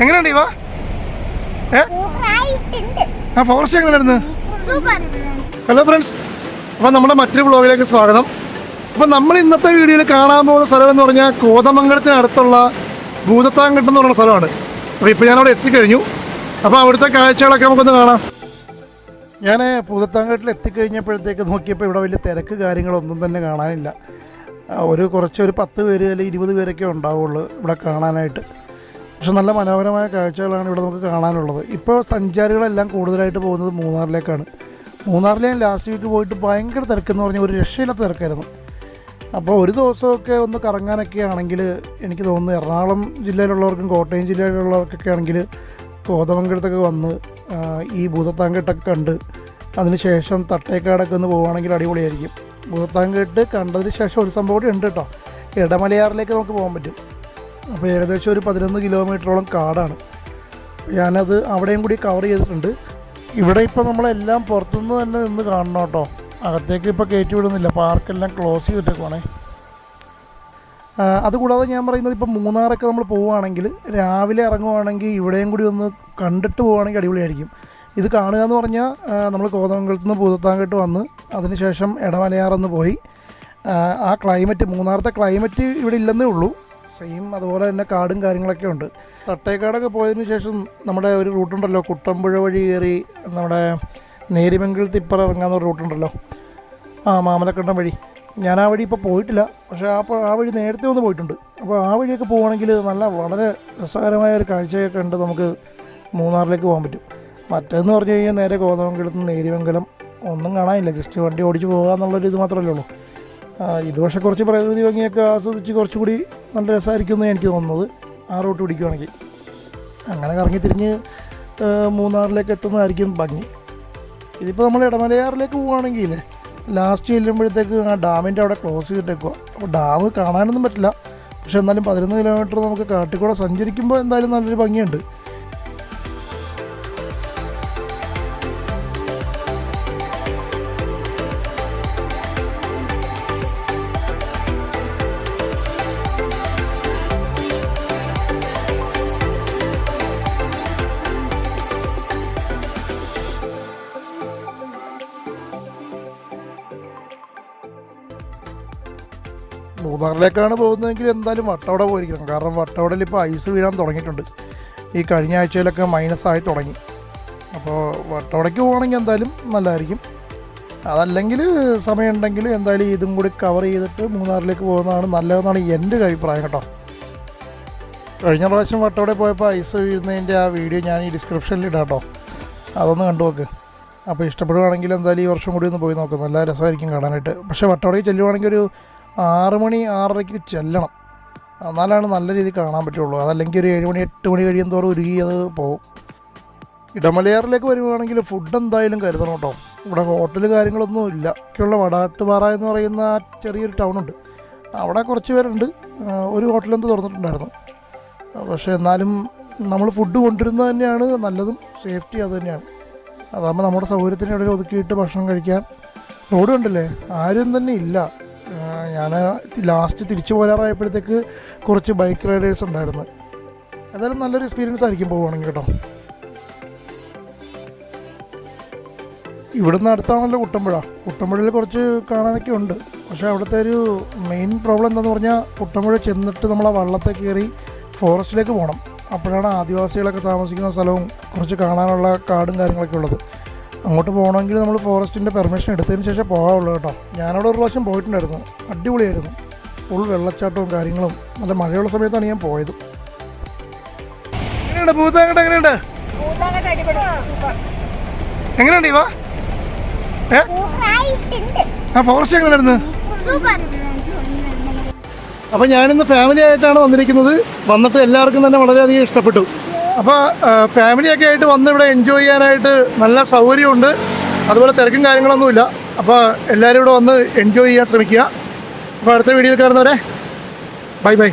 എങ്ങനെയുണ്ട് ഇവ? ഏ? ആ ഫോറസ്റ്റ് എങ്ങനെയായിരുന്നു ഹലോ ഫ്രണ്ട്സ് അപ്പം നമ്മുടെ മറ്റൊരു വ്ളോഗിലേക്ക് സ്വാഗതം. അപ്പം നമ്മൾ ഇന്നത്തെ വീഡിയോയിൽ കാണാൻ പോകുന്ന സ്ഥലം എന്ന് പറഞ്ഞാൽ കോതമംഗലത്തിനടുത്തുള്ള ഭൂതത്താങ്കട്ടം എന്ന് പറയുന്ന സ്ഥലമാണ്. അപ്പോൾ ഇപ്പോൾ ഞാനവിടെ എത്തിക്കഴിഞ്ഞു. അപ്പോൾ അവിടുത്തെ കാഴ്ചകളൊക്കെ നമുക്കൊന്ന് കാണാം. ഞാൻ ഭൂതത്താങ്കട്ടിൽ എത്തിക്കഴിഞ്ഞപ്പോഴത്തേക്ക് നോക്കിയപ്പോൾ ഇവിടെ വലിയ തിരക്ക് കാര്യങ്ങളൊന്നും തന്നെ കാണാനില്ല. ഒരു കുറച്ച് ഒരു പത്ത് പേര് അല്ലെങ്കിൽ ഇരുപത് പേരൊക്കെ ഉണ്ടാവുള്ളൂ ഇവിടെ കാണാനായിട്ട്. പക്ഷെ നല്ല മനോഹരമായ കാഴ്ചകളാണ് ഇവിടെ നമുക്ക് കാണാനുള്ളത്. ഇപ്പോൾ സഞ്ചാരികളെല്ലാം കൂടുതലായിട്ട് പോകുന്നത് മൂന്നാറിലേക്കാണ്. മൂന്നാറിൽ ലാസ്റ്റ് വീക്ക് പോയിട്ട് ഭയങ്കര തിരക്കെന്ന് പറഞ്ഞാൽ ഒരു രക്ഷയില്ലാത്ത തിരക്കായിരുന്നു. അപ്പോൾ ഒരു ദിവസമൊക്കെ ഒന്ന് കറങ്ങാനൊക്കെ ആണെങ്കിൽ എനിക്ക് തോന്നുന്നു എറണാകുളം ജില്ലയിലുള്ളവർക്കും കോട്ടയം ജില്ലയിലുള്ളവർക്കൊക്കെ ആണെങ്കിൽ കോതമംഗലത്തൊക്കെ വന്ന് ഈ ഭൂതത്താങ്കെട്ടൊക്കെ കണ്ട് അതിനുശേഷം തട്ടേക്കാടൊക്കെ ഒന്ന് പോവുകയാണെങ്കിൽ അടിപൊളിയായിരിക്കും. ഭൂതത്താങ്കെട്ട് കണ്ടതിന് ശേഷം ഒരു സംഭവം ഉണ്ട് കേട്ടോ. ഇടമലയാറിലേക്ക് നമുക്ക് പോകാൻ പറ്റും. അപ്പോൾ ഏകദേശം ഒരു പതിനൊന്ന് കിലോമീറ്ററോളം കാടാണ്. ഞാനത് അവിടെയും കൂടി കവർ ചെയ്തിട്ടുണ്ട്. ഇവിടെ ഇപ്പോൾ നമ്മളെല്ലാം പുറത്തുനിന്ന് തന്നെ നിന്ന് കാണണം കേട്ടോ. അകത്തേക്ക് ഇപ്പോൾ കയറ്റി വിടുന്നില്ല. പാർക്കെല്ലാം ക്ലോസ് ചെയ്തിട്ടേക്കുവാണേ. അതുകൂടാതെ ഞാൻ പറയുന്നത് ഇപ്പോൾ മൂന്നാറൊക്കെ നമ്മൾ പോവുകയാണെങ്കിൽ രാവിലെ ഇറങ്ങുവാണെങ്കിൽ ഇവിടെയും കൂടി ഒന്ന് കണ്ടിട്ട് പോവുകയാണെങ്കിൽ അടിപൊളിയായിരിക്കും. ഇത് കാണുക എന്ന് പറഞ്ഞാൽ നമ്മൾ കോതമംഗലത്ത് നിന്ന് പൂതത്താങ്കട്ട് വന്ന് അതിനുശേഷം ഇടമലയാറെന്ന് പോയി. ആ ക്ലൈമറ്റ് മൂന്നാറത്തെ ക്ലൈമറ്റ് ഇവിടെ ഇല്ലെന്നേ ഉള്ളൂ. സെയിം അതുപോലെ തന്നെ കാടും കാര്യങ്ങളൊക്കെ ഉണ്ട്. തട്ടേക്കാടൊക്കെ പോയതിന് ശേഷം നമ്മുടെ ഒരു റൂട്ടുണ്ടല്ലോ കുട്ടമ്പുഴ വഴി കയറി നമ്മുടെ നേരിമംഗലത്ത് തിപ്പറ ഇറങ്ങാവുന്ന ഒരു റൂട്ടുണ്ടല്ലോ ആ മാമലക്കണ്ടം വഴി. ഞാൻ ആ വഴി ഇപ്പോൾ പോയിട്ടില്ല. പക്ഷേ ആ ആ വഴി നേരത്തെ ഒന്ന് പോയിട്ടുണ്ട്. അപ്പോൾ ആ വഴിയൊക്കെ പോവുകയാണെങ്കിൽ നല്ല വളരെ രസകരമായ ഒരു കാഴ്ചയൊക്കെ കണ്ട് നമുക്ക് മൂന്നാറിലേക്ക് പോകാൻ പറ്റും. മറ്റേന്ന് പറഞ്ഞു കഴിഞ്ഞാൽ നേരെ കോതമംഗലത്ത് നേരിമംഗലം. ഒന്നും കാണാനില്ല. ജസ്റ്റ് വണ്ടി ഓടിച്ച് പോകുക എന്നുള്ളൊരു ഇത് മാത്രമല്ലേ ഉള്ളൂ. ഇത് പക്ഷേ കുറച്ച് പ്രകൃതി ഭംഗിയൊക്കെ ആസ്വദിച്ച് കുറച്ചുകൂടി നല്ല രസമായിരിക്കും എന്ന് എനിക്ക് തോന്നുന്നത്. ആ റൂട്ട് പിടിക്കുകയാണെങ്കിൽ അങ്ങനെ കറങ്ങി തിരിഞ്ഞ് മൂന്നാറിലേക്ക് എത്തുന്നതായിരിക്കും ഭംഗി. ഇതിപ്പോൾ നമ്മൾ ഇടമലയാറിലേക്ക് പോവുകയാണെങ്കിൽ ലാസ്റ്റ് ചെല്ലുമ്പോഴത്തേക്ക് ആ ഡാമിന്റെ അവിടെ ക്ലോസ് ചെയ്തിട്ടേക്കുക അപ്പോൾ ഡാം കാണാനൊന്നും പറ്റില്ല. പക്ഷെ എന്നാലും പതിനൊന്ന് കിലോമീറ്റർ നമുക്ക് കാട്ടിക്കൂടെ സഞ്ചരിക്കുമ്പോൾ എന്തായാലും നല്ലൊരു ഭംഗിയുണ്ട്. മൂന്നാറിലേക്കാണ് പോകുന്നതെങ്കിൽ എന്തായാലും വട്ടവട പോയിരിക്കണം. കാരണം വട്ടവടയിൽ ഇപ്പോൾ ഐസ് വീഴാൻ തുടങ്ങിയിട്ടുണ്ട്. ഈ കഴിഞ്ഞ ആഴ്ചയിലൊക്കെ മൈനസ് ആയി തുടങ്ങി. അപ്പോൾ വട്ടവടയ്ക്ക് പോകണമെങ്കിൽ എന്തായാലും നല്ലതായിരിക്കും. അതല്ലെങ്കിൽ സമയമുണ്ടെങ്കിൽ എന്തായാലും ഇതും കൂടി കവർ ചെയ്തിട്ട് മൂന്നാറിലേക്ക് പോകുന്നതാണ് നല്ലതെന്നാണ് എന്റെ ഒരു അഭിപ്രായം കേട്ടോ. കഴിഞ്ഞ പ്രാവശ്യം വട്ടവട പോയപ്പോൾ ഐസ് വീഴുന്നതിന്റെ ആ വീഡിയോ ഞാൻ ഈ ഡിസ്ക്രിപ്ഷനിൽ ഇടാം കേട്ടോ അതൊന്ന് കണ്ടു നോക്ക്. അപ്പോൾ ഇഷ്ടപ്പെടുവാണെങ്കിൽ എന്തായാലും ഈ വർഷം കൂടി ഒന്ന് പോയി നോക്കും. നല്ല രസമായിരിക്കും കാണാനായിട്ട്. പക്ഷേ വട്ടവടയിൽ ചെല്ലുവാണെങ്കിൽ ഒരു ആറ് മണി ആറരയ്ക്ക് ചെല്ലണം. എന്നാലാണ് നല്ല രീതിയിൽ കാണാൻ പറ്റുള്ളൂ. അതല്ലെങ്കിൽ ഒരു ഏഴ് മണി എട്ട് മണി കഴിയും തോറും ഉരുകി അത് പോകും ഇടമലയാറിലേക്ക് വരുവാണെങ്കിൽ ഫുഡ് എന്തായാലും കരുതണം കേട്ടോ. ഇവിടെ ഹോട്ടൽ കാര്യങ്ങളൊന്നും ഇല്ല. ഒക്കെയുള്ള വടാട്ടുപാറ എന്ന് പറയുന്ന ചെറിയൊരു ടൗണുണ്ട് അവിടെ കുറച്ച് പേരുണ്ട്. ഒരു ഹോട്ടലെന്ത് തുറന്നിട്ടുണ്ടായിരുന്നു. പക്ഷേ എന്നാലും നമ്മൾ ഫുഡ് കൊണ്ടുവരുന്നത് തന്നെയാണ് നല്ലതും സേഫ്റ്റി അത് തന്നെയാണ്. അതാകുമ്പോൾ നമ്മുടെ സൗകര്യത്തിന് ഇടയിൽ ഒതുക്കിയിട്ട് ഭക്ഷണം കഴിക്കാൻ. റോഡ് കണ്ടില്ലേ? ആരും തന്നെ ഇല്ല. ഞാൻ ലാസ്റ്റ് തിരിച്ചു പോരാറായപ്പോഴത്തേക്ക് കുറച്ച് ബൈക്ക് റൈഡേഴ്സ് ഉണ്ടായിരുന്നു. എന്തായാലും നല്ലൊരു എക്സ്പീരിയൻസ് ആയിരിക്കും പോവുകയാണെങ്കിൽ കേട്ടോ. ഇവിടുന്ന് അടുത്താണല്ലോ കുട്ടമ്പുഴ. കുട്ടമ്പുഴയിൽ കുറച്ച് കാണാനൊക്കെ ഉണ്ട്. പക്ഷേ അവിടുത്തെ ഒരു മെയിൻ പ്രോബ്ലം എന്താണെന്ന് പറഞ്ഞാൽ കുട്ടമ്പുഴ ചെന്നിട്ട് നമ്മൾ ആ വള്ളത്തെ കയറി ഫോറസ്റ്റിലേക്ക് പോകണം. അപ്പോഴാണ് ആദിവാസികളൊക്കെ താമസിക്കുന്ന സ്ഥലവും കുറച്ച് കാണാനുള്ള കാടും കാര്യങ്ങളൊക്കെ ഉള്ളത്. അങ്ങോട്ട് പോകണമെങ്കിൽ നമ്മൾ ഫോറസ്റ്റിന്റെ പെർമിഷൻ എടുത്തതിന് ശേഷം പോകാവുള്ളൂ കേട്ടോ. ഞാനവിടെ ഒരു പ്രാവശ്യം പോയിട്ടുണ്ടായിരുന്നു. അടിപൊളിയായിരുന്നു. ഫുൾ വെള്ളച്ചാട്ടവും കാര്യങ്ങളും. നല്ല മഴയുള്ള സമയത്താണ് ഞാൻ പോയത്. എങ്ങനെയുണ്ട്? ഭൂതാങ്കട്ട് എങ്ങനെയുണ്ട്? എങ്ങനെയുണ്ട് ഇവ? ആ ഫോറസ്റ്റ് എങ്ങനെയായിരുന്നു അപ്പോൾ ഞാനിന്ന് ഫാമിലി ആയിട്ടാണ് വന്നിരിക്കുന്നത്. വന്നിട്ട് എല്ലാവർക്കും തന്നെ വളരെയധികം ഇഷ്ടപ്പെട്ടു. അപ്പോൾ ഫാമിലിയൊക്കെ ആയിട്ട് വന്ന് ഇവിടെ എൻജോയ് ചെയ്യാനായിട്ട് നല്ല സൗകര്യമുണ്ട്. അതുപോലെ തിരക്കും കാര്യങ്ങളൊന്നുമില്ല. അപ്പോൾ എല്ലാവരും ഇവിടെ വന്ന് എൻജോയ് ചെയ്യാൻ ശ്രമിക്കുക. അപ്പോൾ അടുത്ത വീഡിയോയിൽ കാണുന്നവരെ ബൈ ബൈ